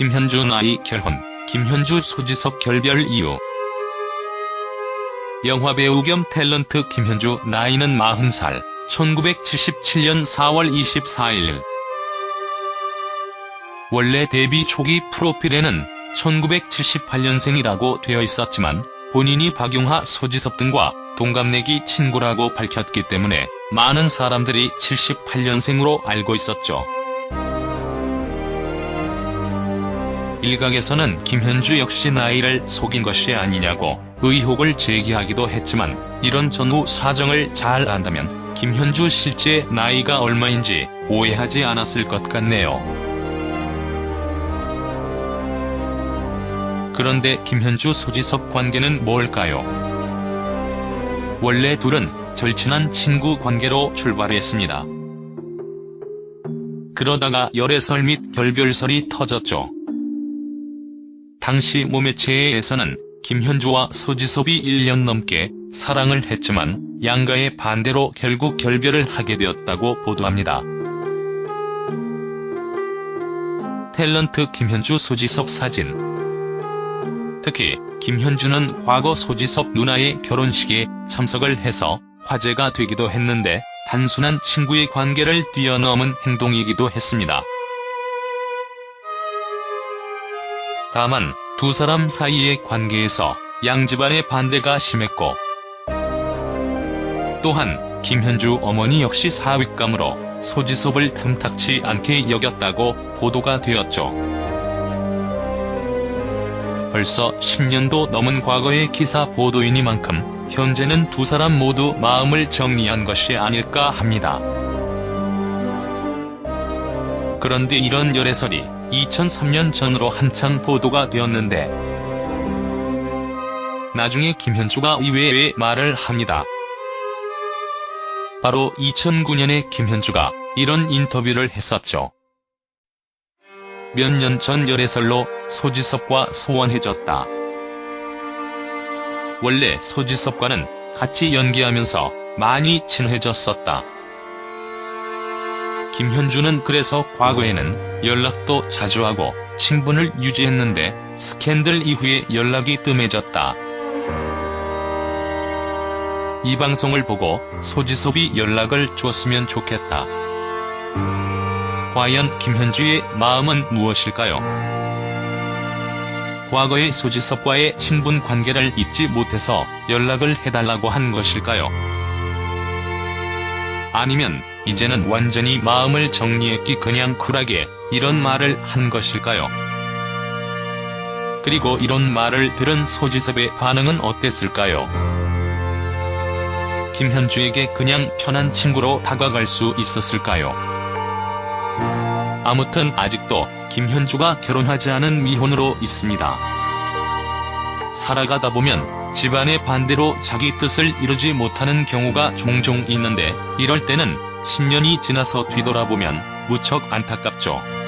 김현주 나이 결혼, 김현주 소지섭 결별 이유. 영화배우 겸 탤런트 김현주 나이는 40살, 1977년 4월 24일. 원래 데뷔 초기 프로필에는 1978년생이라고 되어 있었지만 본인이 박용하, 소지섭 등과 동갑내기 친구라고 밝혔기 때문에 많은 사람들이 78년생으로 알고 있었죠. 일각에서는 김현주 역시 나이를 속인 것이 아니냐고 의혹을 제기하기도 했지만 이런 전후 사정을 잘 안다면 김현주 실제 나이가 얼마인지 오해하지 않았을 것 같네요. 그런데 김현주 소지섭 관계는 뭘까요? 원래 둘은 절친한 친구 관계로 출발했습니다. 그러다가 열애설 및 결별설이 터졌죠. 당시 모매체에서는 김현주와 소지섭이 1년 넘게 사랑을 했지만 양가의 반대로 결국 결별을 하게 되었다고 보도합니다. 탤런트 김현주 소지섭 사진 특히 김현주는 과거 소지섭 누나의 결혼식에 참석을 해서 화제가 되기도 했는데 단순한 친구의 관계를 뛰어넘은 행동이기도 했습니다. 다만 두 사람 사이의 관계에서 양 집안의 반대가 심했고 또한 김현주 어머니 역시 사윗감으로 소지섭을 탐탁치 않게 여겼다고 보도가 되었죠. 벌써 10년도 넘은 과거의 기사 보도이니만큼 현재는 두 사람 모두 마음을 정리한 것이 아닐까 합니다. 그런데 이런 열애설이 2003년 전으로 한창 보도가 되었는데 나중에 김현주가 이외의 말을 합니다. 바로 2009년에 김현주가 이런 인터뷰를 했었죠. 몇 년 전 열애설로 소지섭과 소원해졌다. 원래 소지섭과는 같이 연기하면서 많이 친해졌었다. 김현주는 그래서 과거에는 연락도 자주 하고 친분을 유지했는데 스캔들 이후에 연락이 뜸해졌다. 이 방송을 보고 소지섭이 연락을 줬으면 좋겠다. 과연 김현주의 마음은 무엇일까요? 과거의 소지섭과의 친분 관계를 잊지 못해서 연락을 해달라고 한 것일까요? 아니면 이제는 완전히 마음을 정리했기 그냥 쿨하게 이런 말을 한 것일까요? 그리고 이런 말을 들은 소지섭의 반응은 어땠을까요? 김현주에게 그냥 편한 친구로 다가갈 수 있었을까요? 아무튼 아직도 김현주가 결혼하지 않은 미혼으로 있습니다. 살아가다 보면 집안의 반대로 자기 뜻을 이루지 못하는 경우가 종종 있는데 이럴 때는 10년이 지나서 뒤돌아보면 무척 안타깝죠.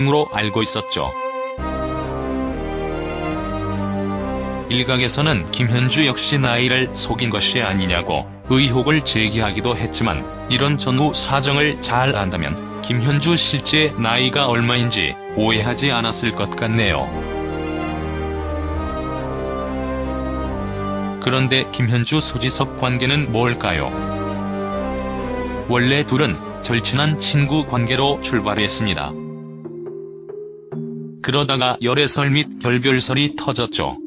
으로 알고 있었죠. 일각에서는 김현주 역시 나이를 속인 것이 아니냐고 의혹을 제기하기도 했지만 이런 전후 사정을 잘 안다면 김현주 실제 나이가 얼마인지 오해하지 않았을 것 같네요. 그런데 김현주 소지섭 관계는 뭘까요? 원래 둘은 절친한 친구 관계로 출발했습니다. 그러다가 열애설 및 결별설이 터졌죠.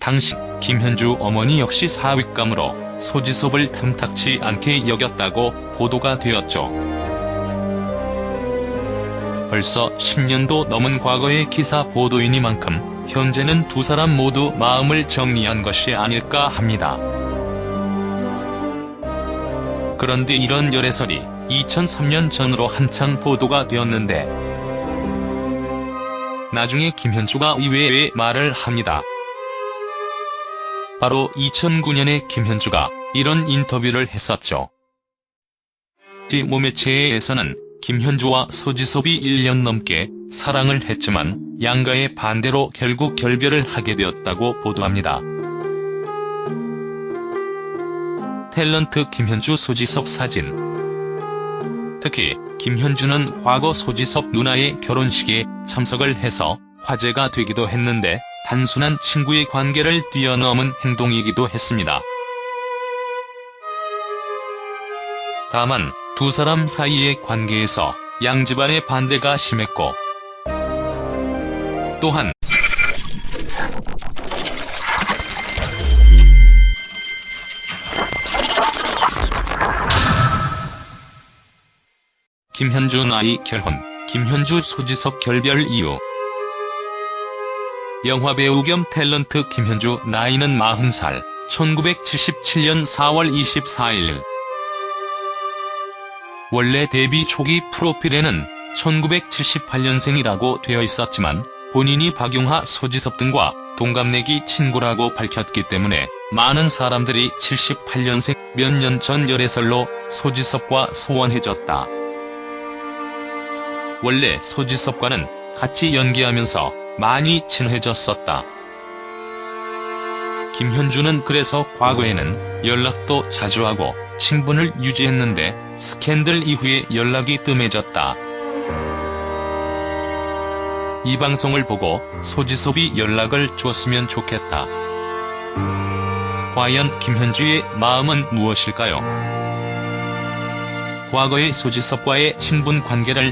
당시 김현주 어머니 역시 사윗감으로 소지섭을 탐탁치 않게 여겼다고 보도가 되었죠. 벌써 10년도 넘은 과거의 기사 보도이니만큼 현재는 두 사람 모두 마음을 정리한 것이 아닐까 합니다. 그런데 이런 열애설이 2003년 전으로 한창 보도가 되었는데 나중에 김현주가 이외의 말을 합니다. 바로 2009년에 김현주가 이런 인터뷰를 했었죠. 지 모매체에서는 김현주와 소지섭이 1년 넘게 사랑을 했지만 양가의 반대로 결국 결별을 하게 되었다고 보도합니다. 탤런트 김현주 소지섭 사진 특히 김현주는 과거 소지섭 누나의 결혼식에 참석을 해서 화제가 되기도 했는데 단순한 친구의 관계를 뛰어넘은 행동이기도 했습니다. 다만 두 사람 사이의 관계에서 양 집안의 반대가 심했고 또한 김현주 나이 결혼, 김현주 소지섭 결별 이유 영화배우 겸 탤런트 김현주 나이는 40살, 1977년 4월 24일. 원래 데뷔 초기 프로필에는 1978년생이라고 되어 있었지만 본인이 박용하, 소지섭 등과 동갑내기 친구라고 밝혔기 때문에 많은 사람들이 78년생 몇 년 전 열애설로 소지섭과 소원해졌다. 원래 소지섭과는 같이 연기하면서 많이 친해졌었다. 김현주는 그래서 과거에는 연락도 자주 하고 친분을 유지했는데 스캔들 이후에 연락이 뜸해졌다. 이 방송을 보고 소지섭이 연락을 줬으면 좋겠다. 과연 김현주의 마음은 무엇일까요? 과거의 소지섭과의 친분 관계를